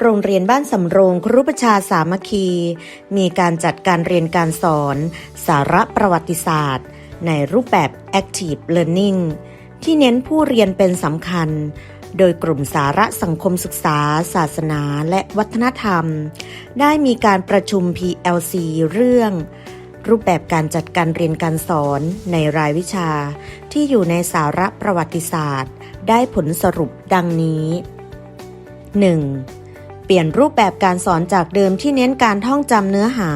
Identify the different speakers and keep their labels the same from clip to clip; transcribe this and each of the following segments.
Speaker 1: โรงเรียนบ้านสำโรงครุประชาสามัคคี มีการจัดการเรียนการสอน สาระประวัติศาสตร์ ในรูปแบบ Active Learning ที่เน้นผู้เรียนเป็นสำคัญ โดยกลุ่มสาระสังคมศึกษา ศาสนาและวัฒนธรรม ได้มีการประชุม PLC เรื่อง รูปแบบการจัดการเรียนการสอนในรายวิชา ที่อยู่ในสาระประวัติศาสตร์ ได้ผลสรุปดังนี้ 1. เปลี่ยนรูปแบบการสอนจากเดิมที่เน้นการท่องจำเนื้อหา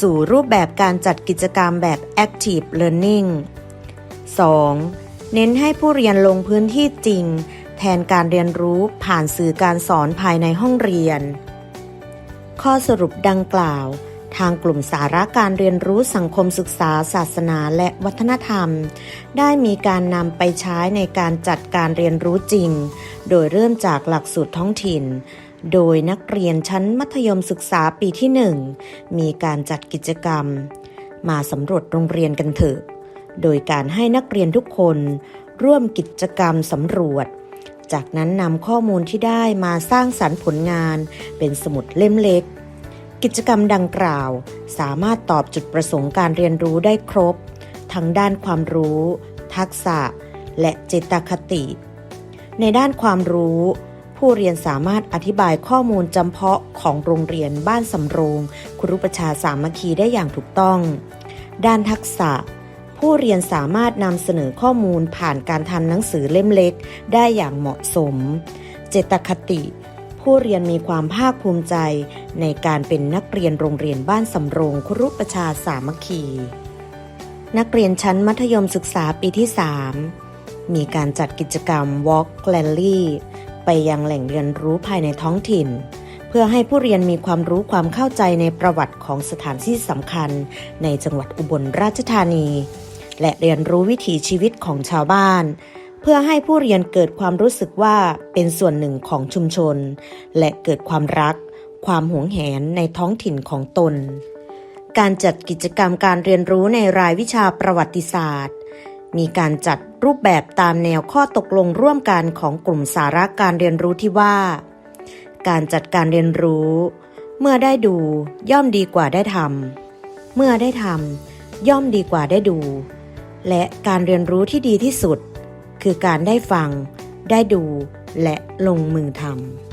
Speaker 1: สู่รูปแบบการจัดกิจกรรมแบบ Active Learning 2. เน้นให้ผู้เรียนลงพื้นที่จริง แทนการเรียนรู้ผ่านสื่อการสอนภายในห้องเรียน ข้อสรุปดังกล่าว ทางกลุ่มสาระการเรียนรู้สังคมศึกษา ศาสนาและวัฒนธรรม ได้มีการนำไปใช้ในการจัดการเรียนรู้จริง โดยเริ่มจากหลักสูตรท้องถิ่น โดยนักเรียนชั้นมัธยมศึกษาปีที่ 1 มีการจัดกิจกรรม มาสำรวจโรงเรียนกันเถอะ โดยการให้นักเรียนทุกคนร่วมกิจกรรมสำรวจ จากนั้นนำข้อมูลที่ได้มาสร้างสรรค์ผลงานเป็นสมุดเล่มเล็ก กิจกรรมดังกล่าว สามารถตอบจุดประสงค์การเรียนรู้ได้ครบ ทั้งด้านความรู้ ทักษะ และเจตคติ ในด้านความรู้ ผู้เรียนสามารถอธิบายข้อมูลจำเพาะของโรงเรียนบ้านสำโรง ครุประชาสามัคคีได้อย่างถูกต้อง ด้านทักษะ ผู้เรียนสามารถนำเสนอข้อมูลผ่านการทำหนังสือเล่มเล็ก ได้อย่างเหมาะสม เจตคติ ผู้เรียนมีความภาคภูมิใจ ในการเป็นนักเรียนโรงเรียนบ้านสำโรงครุประชาสามัคคีนักเรียนชั้นมัธยมศึกษาปีที่ 3 มีการจัดกิจกรรม Walk Rally ไปยังแหล่งเรียนรู้ภายในท้องถิ่น เพื่อให้ผู้เรียนมีความรู้ความเข้าใจในประวัติของสถานที่สำคัญ ในจังหวัดอุบลราชธานี และเรียนรู้วิถีชีวิตของชาวบ้าน เพื่อให้ผู้เรียนเกิดความรู้สึกว่าเป็นส่วนหนึ่งของชุมชน และเกิดความรัก ความหวงแหนในท้องถิ่นของตน การจัดกิจกรรมการเรียนรู้ในรายวิชาประวัติศาสตร์ มีการจัดรูปแบบตามแนวข้อตกลงร่วมกันของกลุ่มสาระการเรียนรู้ที่ว่า การจัดการเรียนรู้ เมื่อได้ดูย่อมดีกว่าได้ทำเมื่อได้ทำย่อมดีกว่าได้ดู และการเรียนรู้ที่ดีที่สุด คือการได้ฟัง ได้ดูและลงมือทำ